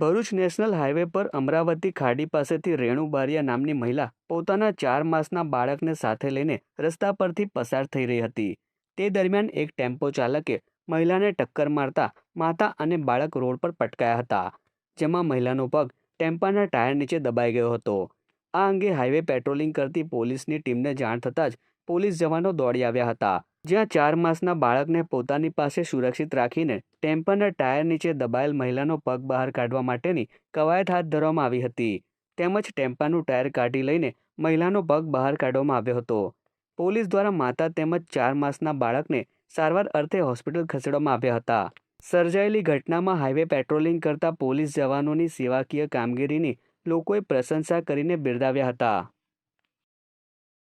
Bharuch national highway પર અમરાવતી ખાડી પાસેથી રેણુ બારિયા નામની મહિલા પોતાના ચાર માસના બાળકને સાથે લઈને રસ્તા પરથી પસાર થઈ રહી હતી. તે દરમિયાન એક ટેમ્પો ચાલકે મહિલાને ટક્કર મારતા માતા અને બાળક રોડ પર પટકાયા હતા, જેમાં મહિલાનો પગ ટેમ્પાના ટાયર નીચે દબાઈ ગયો હતો. આ અંગે હાઈવે પેટ્રોલિંગ કરતી પોલીસની ટીમને જાણ થતાં જ પોલીસ જવાનો દોડી આવ્યા હતા. જ્યાં ચાર માસના બાળકને પોતાની પાસે સુરક્ષિત રાખીને ટેમ્પાના ટાયર નીચે દબાયેલ મહિલાનો પગ બહાર કાઢવા માટેની કવાયત હાથ ધરવામાં આવી હતી. તેમજ ટેમ્પાનું ટાયર કાઢી લઈને મહિલાનો પગ બહાર કાઢવામાં આવ્યો હતો. પોલીસ દ્વારા માતા તેમજ ચાર માસના બાળકને સારવાર અર્થે હોસ્પિટલ ખસેડવામાં આવ્યા હતા. સર્જાયેલી ઘટનામાં હાઈવે પેટ્રોલિંગ કરતા પોલીસ જવાનોની સેવાકીય કામગીરીની લોકોએ પ્રશંસા કરીને બિરદાવ્યા હતા.